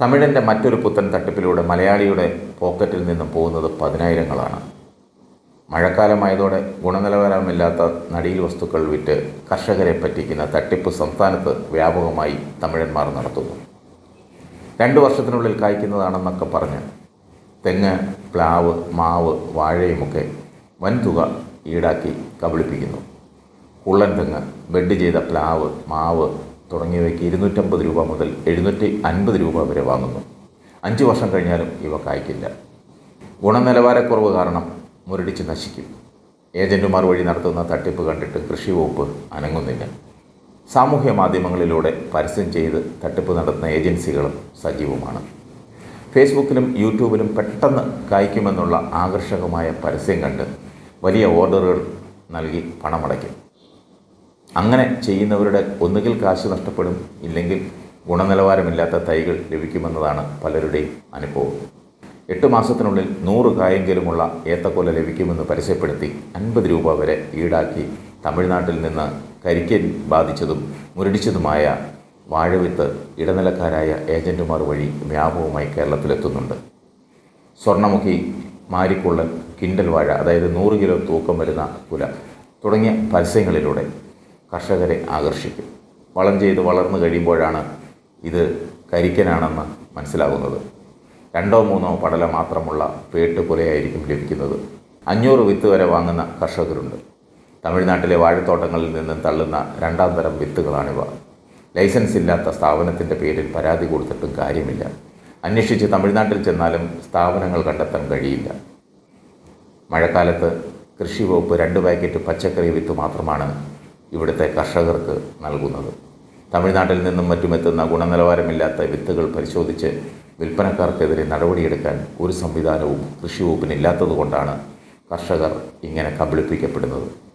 തമിഴിന്റെ മറ്റൊരു പുത്തൻ തട്ടിപ്പിലൂടെ മലയാളിയുടെ പോക്കറ്റിൽ നിന്നും പോകുന്നത് പതിനായിരങ്ങളാണ്. മഴക്കാലമായതോടെ ഗുണനിലവാരമില്ലാത്ത നടീൽ വസ്തുക്കൾ വിറ്റ് കർഷകരെ പറ്റിക്കുന്ന തട്ടിപ്പ് സംസ്ഥാനത്ത് വ്യാപകമായി തമിഴന്മാർ നടത്തുന്നു. രണ്ട് വർഷത്തിനുള്ളിൽ കായ്ക്കുന്നതാണെന്നൊക്കെ പറഞ്ഞ് തെങ്ങ് പ്ലാവ് മാവ് വാഴയുമൊക്കെ വൻതുക ഈടാക്കി കബളിപ്പിക്കുന്നു. കുള്ളൻ തെങ്ങ് ബെഡ് ചെയ്ത പ്ലാവ് മാവ് തുടങ്ങിയവയ്ക്ക് ഇരുന്നൂറ്റമ്പത് രൂപ മുതൽ എഴുന്നൂറ്റി അൻപത് രൂപ വരെ വാങ്ങുന്നു. അഞ്ച് വർഷം കഴിഞ്ഞാലും ഇവ കായ്ക്കില്ല. ഗുണനിലവാരക്കുറവ് കാരണം മുരടിച്ച് നശിക്കും. ഏജന്റുമാർ വഴി നടത്തുന്ന തട്ടിപ്പ് കണ്ടിട്ട് കൃഷി വകുപ്പ് അനങ്ങുന്നില്ല. സാമൂഹ്യ മാധ്യമങ്ങളിലൂടെ പരസ്യം ചെയ്ത് തട്ടിപ്പ് നടത്തുന്ന ഏജൻസികളും സജീവമാണ്. ഫേസ്ബുക്കിലും യൂട്യൂബിലും പെട്ടെന്ന് കായ്ക്കുമെന്നുള്ള ആകർഷകമായ പരസ്യം കണ്ട് വലിയ ഓർഡറുകൾ നൽകി പണമടയ്ക്കും. അങ്ങനെ ചെയ്യുന്നവരുടെ ഒന്നുകിൽ കാശ് നഷ്ടപ്പെടും ഇല്ലെങ്കിൽ ഗുണനിലവാരമില്ലാത്ത തൈകൾ ലഭിക്കുമെന്നതാണ് പലരുടെയും അനുഭവം. എട്ട് മാസത്തിനുള്ളിൽ നൂറ് കായെങ്കിലുമുള്ള ഏത്തക്കൊല ലഭിക്കുമെന്ന് പരസ്യപ്പെടുത്തി അൻപത് രൂപ വരെ ഈടാക്കി തമിഴ്നാട്ടിൽ നിന്ന് കരിക്കൻ ബാധിച്ചതും മുരടിച്ചതുമായ വാഴവിത്ത് ഇടനിലക്കാരായ ഏജന്റുമാർ വഴി വ്യാപകമായി കേരളത്തിലെത്തുന്നുണ്ട്. സ്വർണമുഖി മാരിക്കുള്ളൻ കിണ്ടൽ വാഴ അതായത് നൂറ് കിലോ തൂക്കം വരുന്ന കുല തുടങ്ങിയ പരസ്യങ്ങളിലൂടെ കർഷകരെ ആകർഷിക്കും. വളം ചെയ്ത് വളർന്നു കഴിയുമ്പോഴാണ് ഇത് കരിക്കനാണെന്ന് മനസ്സിലാകുന്നത്. രണ്ടോ മൂന്നോ പടല മാത്രമുള്ള പേട്ട് കുലയായിരിക്കും ലഭിക്കുന്നത്. അഞ്ഞൂറ് വിത്ത് വരെ വാങ്ങുന്ന കർഷകരുണ്ട്. തമിഴ്നാട്ടിലെ വാഴത്തോട്ടങ്ങളിൽ നിന്നും തള്ളുന്ന രണ്ടാം തരം വിത്തുകളാണിവ. ലൈസൻസ് ഇല്ലാത്ത സ്ഥാപനത്തിന്റെ പേരിൽ പരാതി കൊടുത്തിട്ടും കാര്യമില്ല. അന്വേഷിച്ച് തമിഴ്നാട്ടിൽ ചെന്നാലും സ്ഥാപനങ്ങൾ കണ്ടെത്താൻ കഴിയില്ല. മഴക്കാലത്ത് കൃഷി വകുപ്പ് രണ്ട് പാക്കറ്റ് പച്ചക്കറി വിത്ത് മാത്രമാണ് ഇവിടുത്തെ കർഷകർക്ക് നൽകുന്നത്. തമിഴ്നാട്ടിൽ നിന്നും മറ്റുമെത്തുന്ന ഗുണനിലവാരമില്ലാത്ത വിത്തുകൾ പരിശോധിച്ച് വിൽപ്പനക്കാർക്കെതിരെ നടപടിയെടുക്കാൻ ഒരു സംവിധാനവും കൃഷി വകുപ്പിനില്ലാത്തതുകൊണ്ടാണ് കർഷകർ ഇങ്ങനെ കബളിപ്പിക്കപ്പെടുന്നത്.